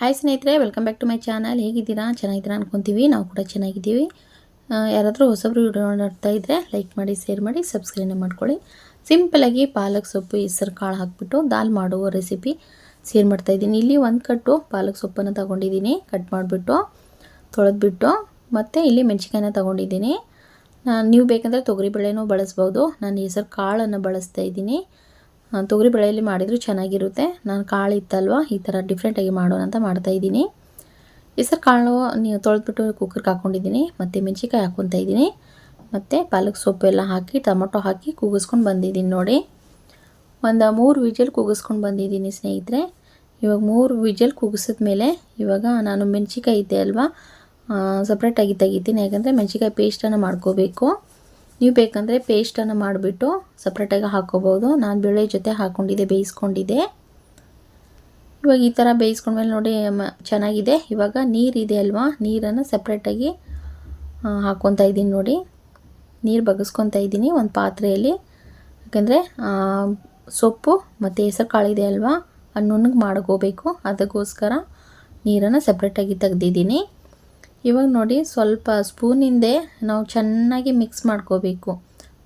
Hi ಸ್ನೇಹಿತರೆ welcome back to my channel ಹೇಗಿದ್ದೀರಾ? ಚೆನ್ನಾಗಿದ್ದೀರಾ ಅನ್ಕೊತೀವಿ. ನಾವು ಕೂಡ ಚೆನ್ನಾಗಿದ್ದೀವಿ. ಯಾರಾದರೂ ಹೊಸಬ್ರು ವಿಡಿಯೋ ನೋಡ್ತಾ ಇದ್ದರೆ ಲೈಕ್ ಮಾಡಿ ಶೇರ್ ಮಾಡಿ ಸಬ್ಸ್ಕ್ರೈಬ್ ಮಾಡ್ಕೊಳ್ಳಿ. ಸಿಂಪಲಾಗಿ ಪಾಲಕ್ ಸೊಪ್ಪು, ಹೆಸರು ಕಾಳು ಹಾಕ್ಬಿಟ್ಟು ದಾಲ್ ಮಾಡುವ ರೆಸಿಪಿ ಶೇರ್ ಮಾಡ್ತಾ ಇದ್ದೀನಿ. ಇಲ್ಲಿ ಒಂದು ಕಟ್ಟು ಪಾಲಕ್ ಸೊಪ್ಪನ್ನು ತಗೊಂಡಿದ್ದೀನಿ. ಕಟ್ ಮಾಡಿಬಿಟ್ಟು, ತೊಳೆದ್ಬಿಟ್ಟು, ಮತ್ತು ಇಲ್ಲಿ ಮೆಣಸಿಕಾಯನ್ನ ತಗೊಂಡಿದ್ದೀನಿ. ನೀವು ಬೇಕಂದರೆ ತೊಗರಿಬೇಳೆನೂ ಬಳಸ್ಬೋದು. ನಾನು ಹೆಸರು ಕಾಳನ್ನು ಬಳಸ್ತಾ ಇದ್ದೀನಿ. ತೊಗರಿ ಬೇಳೆಯಲ್ಲಿ ಮಾಡಿದರೂ ಚೆನ್ನಾಗಿರುತ್ತೆ. ನಾನು ಕಾಳು ಇತ್ತಲ್ವ? ಈ ಥರ ಡಿಫ್ರೆಂಟಾಗಿ ಮಾಡೋಣ ಅಂತ ಮಾಡ್ತಾ ಮಾಡ್ತಾಯಿದ್ದೀನಿ ಹೆಸರು ಕಾಳು ನೀವು ತೊಳೆದ್ಬಿಟ್ಟು ಕುಕ್ಕರ್ಗೆ ಹಾಕ್ಕೊಂಡಿದ್ದೀನಿ ಮತ್ತು ಮೆಣಸಿಕಾಯಿ ಹಾಕ್ಕೊತಾ ಇದ್ದೀನಿ. ಮತ್ತು ಪಾಲಕ್ ಸೊಪ್ಪು ಎಲ್ಲ ಹಾಕಿ, ಟೊಮೊಟೊ ಹಾಕಿ ಕೂಗಿಸ್ಕೊಂಡು ಬಂದಿದ್ದೀನಿ ನೋಡಿ. ಒಂದು ಮೂರು ವಿಜಲ್ ಕೂಗಿಸ್ಕೊಂಡು ಬಂದಿದ್ದೀನಿ ಸ್ನೇಹಿತರೆ. ಇವಾಗ ಮೂರು ವಿಜಲ್ ಕೂಗಿಸಿದ ಮೇಲೆ ಇವಾಗ ನಾನು ಮೆಣಸಿಕಾಯಿ ಇದೆ ಅಲ್ವಾ? ಸಪ್ರೇಟಾಗಿ ತೆಗಿತೀನಿ. ಯಾಕಂದರೆ ಮೆಣಸಿಕಾಯಿ ಪೇಸ್ಟನ್ನು ಮಾಡ್ಕೋಬೇಕು. ನೀವು ಬೇಕಂದರೆ ಪೇಸ್ಟನ್ನು ಮಾಡಿಬಿಟ್ಟು ಸಪ್ರೇಟಾಗಿ ಹಾಕೋಬೋದು ನಾನು ಬೇಳೆ ಜೊತೆ ಹಾಕ್ಕೊಂಡಿದ್ದೆ ಬೇಯಿಸ್ಕೊಂಡಿದ್ದೆ ಇವಾಗ ಈ ಥರ ಬೇಯಿಸ್ಕೊಂಡ್ಮೇಲೆ ನೋಡಿ ಚೆನ್ನಾಗಿದೆ. ಇವಾಗ ನೀರಿದೆ ಅಲ್ವಾ? ನೀರನ್ನು ಸಪ್ರೇಟಾಗಿ ಹಾಕ್ಕೊತಾ ಇದ್ದೀನಿ ನೋಡಿ. ನೀರು ಬಗ್ಗಿಸ್ಕೊತಾ ಇದ್ದೀನಿ ಒಂದು ಪಾತ್ರೆಯಲ್ಲಿ. ಯಾಕಂದರೆ ಸೊಪ್ಪು ಮತ್ತು ಹೆಸರು ಕಾಳಿದೆ ಅಲ್ವಾ? ಅದು ನುಣ್ಣಗೆ ಮಾಡ್ಕೋಬೇಕು. ಅದಕ್ಕೋಸ್ಕರ ನೀರನ್ನು ಸಪ್ರೇಟಾಗಿ ತೆಗ್ದಿದ್ದೀನಿ. ಇವಾಗ ನೋಡಿ ಸ್ವಲ್ಪ ಸ್ಪೂನಿಂದೆ ನಾವು ಚೆನ್ನಾಗಿ ಮಿಕ್ಸ್ ಮಾಡ್ಕೋಬೇಕು.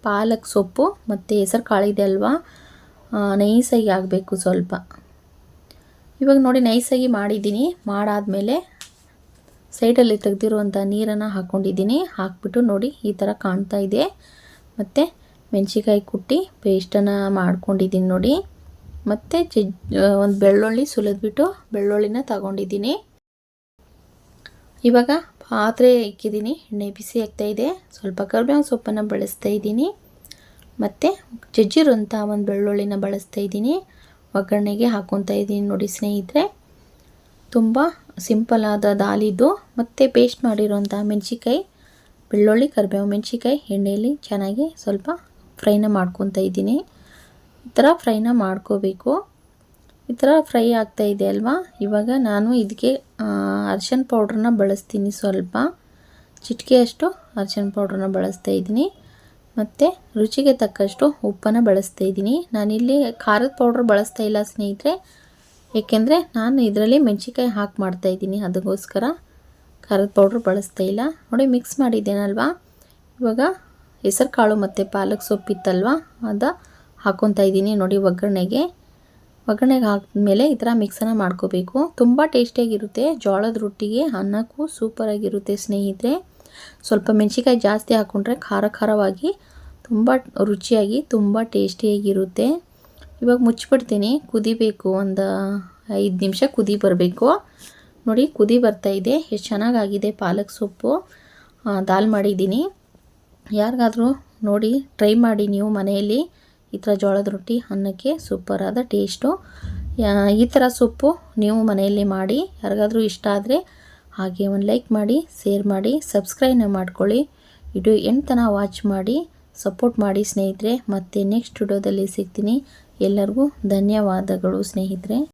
ಪಾಲಕ್ ಸೊಪ್ಪು ಮತ್ತು ಹೆಸರು ಕಾಳಿದೆ ಅಲ್ವಾ? ನೈಸಾಗಿ ಆಗಬೇಕು ಸ್ವಲ್ಪ. ಇವಾಗ ನೋಡಿ ನೈಸಾಗಿ ಮಾಡಿದ್ದೀನಿ. ಮಾಡಾದಮೇಲೆ ಸೈಡಲ್ಲಿ ತೆಗೆದಿರುವಂಥ ನೀರನ್ನು ಹಾಕ್ಕೊಂಡಿದ್ದೀನಿ ಹಾಕ್ಬಿಟ್ಟು ನೋಡಿ ಈ ಥರ ಕಾಣ್ತಾ ಇದೆ. ಮತ್ತು ಮೆಣಸಿಕಾಯಿ ಕುಟ್ಟಿ ಪೇಸ್ಟನ್ನು ಮಾಡ್ಕೊಂಡಿದ್ದೀನಿ ನೋಡಿ. ಮತ್ತು ಜಜ್ ಒಂದು ಬೆಳ್ಳುಳ್ಳಿ ಸುಲಿದ್ಬಿಟ್ಟು ಬೆಳ್ಳುಳ್ಳಿನ ತಗೊಂಡಿದ್ದೀನಿ. ಇವಾಗ ಪಾತ್ರೆ ಇಕ್ಕಿದ್ದೀನಿ ಎಣ್ಣೆ ಬಿಸಿ ಆಗ್ತಾ ಇದೆ. ಸ್ವಲ್ಪ ಕರಿಬೇವು ಸೊಪ್ಪನ್ನು ಬಳಸ್ತಾ ಇದ್ದೀನಿ. ಮತ್ತು ಜಜ್ಜಿರುವಂಥ ಒಂದು ಬೆಳ್ಳುಳ್ಳಿನ ಬಳಸ್ತಾ ಇದ್ದೀನಿ. ಒಗ್ಗರಣೆಗೆ ಹಾಕೊತಾ ಇದ್ದೀನಿ ನೋಡಿ ಸ್ನೇಹಿತರೆ. ತುಂಬ ಸಿಂಪಲಾದ ದಾಲಿದು ಮತ್ತು ಪೇಸ್ಟ್ ಮಾಡಿರೋಂಥ ಮೆಣಸಿಕಾಯಿ ಬೆಳ್ಳುಳ್ಳಿ ಕರಿಬೇವು ಮೆಣಸಿಕಾಯಿ ಎಣ್ಣೆಯಲ್ಲಿ ಚೆನ್ನಾಗಿ ಸ್ವಲ್ಪ ಫ್ರೈನ ಮಾಡ್ಕೊತಾ ಇದ್ದೀನಿ. ಈ ಥರ ಫ್ರೈನ ಮಾಡ್ಕೋಬೇಕು. ಈ ಥರ ಫ್ರೈ ಆಗ್ತಾ ಇದೆ ಅಲ್ವಾ? ಇವಾಗ ನಾನು ಇದಕ್ಕೆ ಅರ್ಶಿನ ಪೌಡ್ರನ್ನ ಬಳಸ್ತೀನಿ ಸ್ವಲ್ಪ. ಚಿಟಿಕೆಯಷ್ಟು ಅರ್ಶಿನ ಪೌಡ್ರನ್ನ ಬಳಸ್ತಾ ಇದ್ದೀನಿ. ಮತ್ತು ರುಚಿಗೆ ತಕ್ಕಷ್ಟು ಉಪ್ಪನ್ನು ಬಳಸ್ತಾ ಇದ್ದೀನಿ. ನಾನಿಲ್ಲಿ ಖಾರದ ಪೌಡ್ರ್ ಬಳಸ್ತಾ ಇಲ್ಲ ಸ್ನೇಹಿತರೆ. ಏಕೆಂದರೆ ನಾನು ಇದರಲ್ಲಿ ಮೆಣಸಿಕಾಯಿ ಹಾಕಿ ಮಾಡ್ತಾ ಇದ್ದೀನಿ. ಅದಕ್ಕೋಸ್ಕರ ಖಾರದ ಪೌಡ್ರ್ ಬಳಸ್ತಾ ಇಲ್ಲ. ನೋಡಿ ಮಿಕ್ಸ್ ಮಾಡಿದ್ದೇನಲ್ವಾ? ಇವಾಗ ಹೆಸರು ಕಾಳು ಮತ್ತು ಪಾಲಕ್ ಸೊಪ್ಪಿತ್ತಲ್ವ? ಅದು ಹಾಕ್ಕೊತಾ ಇದ್ದೀನಿ ನೋಡಿ ಒಗ್ಗರಣೆಗೆ. ಒಗ್ಗರಣೆಗೆ ಹಾಕಿದ್ಮೇಲೆ ಈ ಥರ ಮಿಕ್ಸನ್ನು ಮಾಡ್ಕೋಬೇಕು. ತುಂಬ ಟೇಸ್ಟಿಯಾಗಿರುತ್ತೆ. ಜೋಳದ ರೊಟ್ಟಿಗೆ ಅನ್ನಕ್ಕೂ ಸೂಪರಾಗಿರುತ್ತೆ ಸ್ನೇಹಿತರೆ. ಸ್ವಲ್ಪ ಮೆಣಸಿಕಾಯಿ ಜಾಸ್ತಿ ಹಾಕ್ಕೊಂಡ್ರೆ ಖಾರ ಖಾರವಾಗಿ ತುಂಬ ರುಚಿಯಾಗಿ ತುಂಬ ಟೇಸ್ಟಿಯಾಗಿರುತ್ತೆ. ಇವಾಗ ಮುಚ್ಚಿಬಿಡ್ತೀನಿ. ಕುದಿಬೇಕು ಒಂದು ಐದು ನಿಮಿಷ ಕುದಿ ಬರಬೇಕು. ನೋಡಿ ಕುದಿ ಬರ್ತಾ ಇದೆ. ಎಷ್ಟು ಚೆನ್ನಾಗಾಗಿದೆ ಪಾಲಕ್ ಸೊಪ್ಪು. ದಾಲ್ ಮಾಡಿದ್ದೀನಿ. ಯಾರಿಗಾದರೂ ನೋಡಿ, ಟ್ರೈ ಮಾಡಿ ನೀವು ಮನೆಯಲ್ಲಿ. ಈ ಥರ ಜೋಳದ ರೊಟ್ಟಿ, ಅನ್ನಕ್ಕೆ ಸೂಪರಾದ ಟೇಸ್ಟು ಈ ಥರ ಸೊಪ್ಪು ನೀವು ಮನೆಯಲ್ಲಿ ಮಾಡಿ, ಯಾರಿಗಾದರೂ ಇಷ್ಟ ಆದರೆ ಹಾಗೆ ಒಂದು ಲೈಕ್ ಮಾಡಿ ಶೇರ್ ಮಾಡಿ ಸಬ್ಸ್ಕ್ರೈಬ್ನ ಮಾಡ್ಕೊಳ್ಳಿ. ವಿಡಿಯೋ ಎಂಟು ತನಕ ವಾಚ್ ಮಾಡಿ ಸಪೋರ್ಟ್ ಮಾಡಿ ಸ್ನೇಹಿತರೆ. ಮತ್ತು ನೆಕ್ಸ್ಟ್ ವಿಡಿಯೋದಲ್ಲಿ ಸಿಗ್ತೀನಿ. ಎಲ್ಲರಿಗೂ ಧನ್ಯವಾದಗಳು ಸ್ನೇಹಿತರೆ.